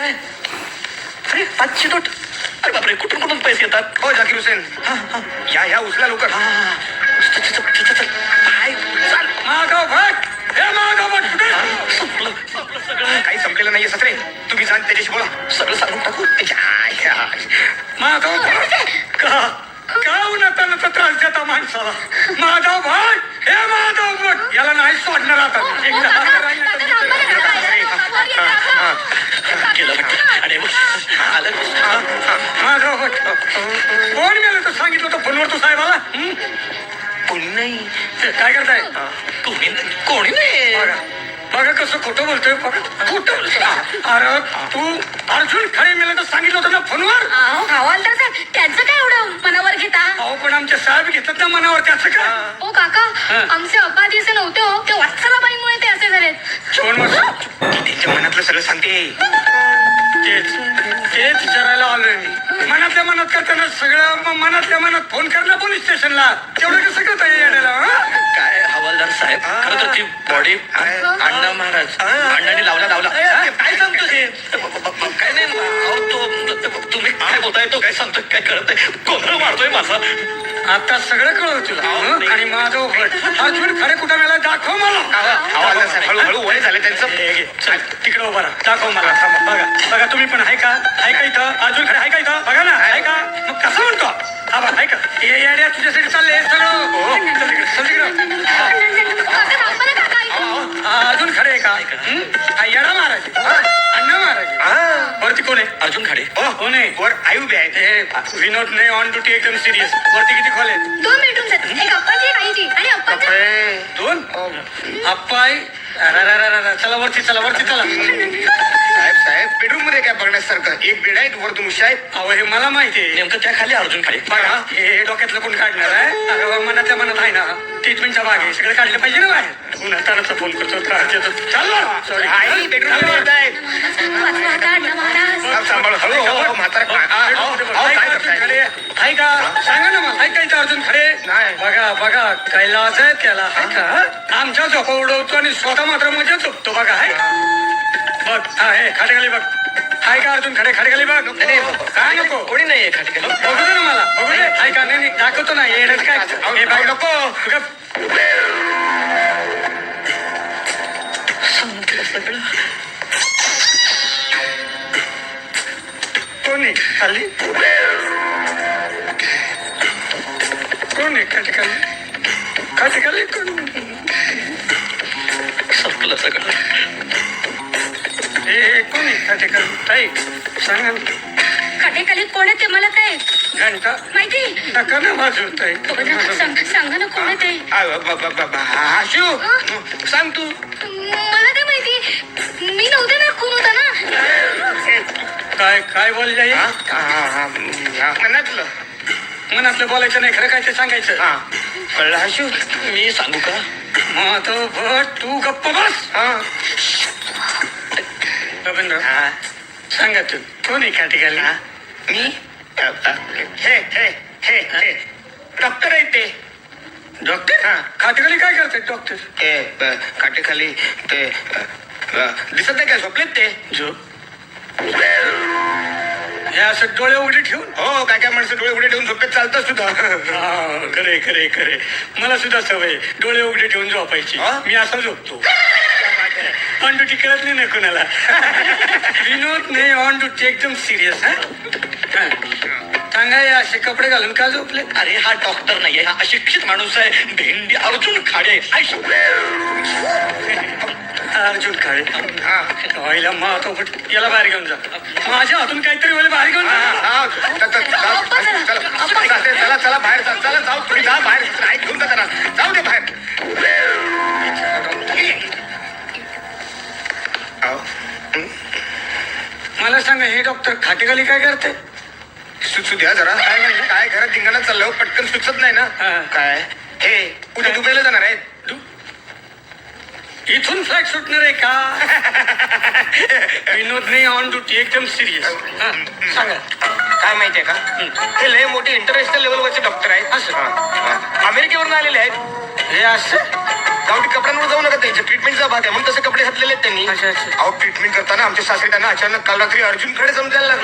अरे पाचशे नोट अरे बापरे कुठून कुठून पैसे येतात? हो जाकीर हुसेन. या या उचला हे सगळं. काही संपलेलं नाहीये सत्रे तुम्ही जाण त्याच्याशी बोला. सगळं सांगून टाकू. त्याच्या. माधव भट का का उन्हातानं त्रास देता माणसाला? माधव भट हे माधव भट याला नाही सोडणार आता. एकदा कोण मेलं तर सांगितलं होतं फोनवर तू साहेबाला? हं? कोणी नाही. ते काय करताय? कोणी नाही कोणी नाही. बघा बघा कसं खोटं बोलतोय बघा. खोटं बोलतोय. अरे तू अर्जुन खरे मेलं तर सांगितलं होतं ना फोनवर अहो, हवालदार साहेब त्यांचं काय एवढं मनावर घेता? अहो पण आमचे साहेब घेतात ना मनावर त्याचं काय? ओ काका हा. आमचे अप्पा दिवसे नव्हते हो. ते वत्सलाबाईमुळे ते असे झालेत. कोण मग त्यांच्या मनातलं सगळं सांगते. तेच. तेच विचारायला आलोय मी. मनातल्या मनात करताना सगळं म- मनातल्या मनात फोन करणं पोलीस स्टेशनला. तेवढं कसं करता येईल काय हवालदार साहेब? खरं तर ती बॉडी अण्णा महाराज. अण्णाने लावला लावला. काय सांगतो ते? काय नाही अहो, तो तुम्ही काय बोलताय तो काय सांगतोय काय कळत नाही गोंधळ मारतोय माझा. आता सगळं कळव तुला हं? आणि माझं अर्जुन खरे कुठं मला हवालदार साहेब, हळूहळू वय झाले हे तिकडे उभा राहा. दाखव मला. थांबा बघा. बघा तुम्ही पण आहे का? आहे का इथं? अर्जुन खरे आहे का इथं? बघा ना आहे का? मग कसं म्हणतो? हा बघा आहे का हे येड्या तुझ्यासाठी चालले हे सगळं हो. चल तिकडे, चल तिकडे. हा, अजून खरे आहे का? हं? हा येडा महाराज. आहे. अण्णा महाराज. आहे. वरती कोण आहे? अर्जुन खाडे. हो कोण आहे? वर आयु बी आहेत हे विनोद नाही ऑन ड्युटी एकदम सिरियस वरती किती खोल आहेत? दोन बेडरूम्स आहेत एक अप्पाची एक आईची. आणि अप्पाचं? दोन? अरे चला वरती चला वरती चला. साहेब साहेब बेडरूममध्ये काय बघण्यासारखं? एक बेड आहे वरतून उशी आहेत अहो हे मला माहिती आहे. नेमकं त्या खाली अर्जुन खाडे बघा. हे डोक्यातलं कोण काढणार आहे? अगं मनातल्या मनात आहे ना. ट्रीटमेंटचा भाग आहे सगळं काढलं पाहिजे ना बाहेर. पुन्हा तानाचा फोन करतो त्रास देतो चालला सॉरी आई बेडरूममध्ये वाचवा महाराज. साहेब, सांभाळ हळू हो, हो, म्हातारा काय- आ, काय करताय? आहे. का सांगा ना मला आहे का इथं अर्जुन खरे नाही. बघा बघा काय लाज आहे त्याला का आमच्या झोपा उडवतो आणि स्वतः मात्र मजा झोपतो बघा आहे बघ हा हे खाटेखाली बघ. आहे का अर्जुन खडे खाटेखाली बघ. काय नको कोणी नाही खाली खाली बघू दे ना मला बघू दे. आहे का नाही दाखवतो ना येण्याचं काय? हे बघ. नको. सगळं. कोण? खाली? कोण आहे खाटेखाली खाटेखाली कोण संपलं सगळं. हे कोण आहे? खाटेखाली ताई सांगा. खाटेखाली कोण आहे ते मला काय? घंटा? माहिती? नका ना वाजवत हो ना, सांग- सांगा ना कोण आहे ते. आ, ब- ब- ब- ब- आशू सांग तू. मला काय माहिती? मी नव्हते ना खून होता ना? काय काय बोल जाईल हा? मनातलं मनातलं बोलायचं नाही खरं काय ते सांगायचं? हा. कळलं आशू मी सांगू का? तो भट तू गप्प बस! हा. रवींद्र हा. सांगा तू कोण आहे खाटेखाली हा. मी? हे हे. हे हे डॉक्टर आहे ते. डॉक्टर? हा. खाटेखाली काय करते डॉक्टर? ते अ, काटेखाली ते अ, अ, दिसत नाही काय झोपलेत ते? जो हे असं डोळे उघडे ठेवून? हो काय काय माणसं डोळे उघडे ठेवून झोपेत चालतात सुद्धा हा, खरे खरे खरे. मला सुद्धा सवय डोळे उघडे ठेवून झोपायची. हा? मी असा झोपतो. ऑन ड्युटी कळत नाही ना कोणाला. विनोद नाही ऑन ड्युटी एकदम सिरियस हा. सांगा हे असे कपडे घालून का झोपले? अरे हा डॉक्टर नाहीये हा अशिक्षित माणूस आहे. भेंडी अर्जुन खाडे. आई अर्जुन हा. व्हायला मातो याला बाहेर घेऊन जा. माझ्या हातून काहीतरी व्हायला बाहेर घेऊन चला, चला, चला चला बाहेर जा, चला जाऊ. तुम्ही जा बाहेर. आई घेऊन जा त्यांना जाऊ दे बाहेर? मला सांगा हे डॉक्टर खाटेखाली काय करते? सुचू द्या जरा. काय म्हणलं काय? घरात धिंगाणा चाललं. पटकन सुचत नाही ना? हा. काय? हे उद्या दुबईला जाणार आहेत? इथून फ्लॅग सुटणार आहे का? विनोद नाही ऑन ड्युटी एकदम सिरियस सांगा. काय माहितीये का? हे लय मोठे इंटरनॅशनल लेवलवरचे डॉक्टर आहेत. असं. हा. अमेरिकेवरून आलेले आहेत. हे असं? गावठी कपड्यांवर जाऊ नका त्यांच्या ट्रीटमेंटचा भाग आहे. म्हणून तसे कपडे घातलेले आहेत त्यांनी. अच्छा, अच्छा. अहो ट्रीटमेंट करताना आमचे सासरे त्यांना अचानक काल रात्री अर्जुनकडे समजायला लागले.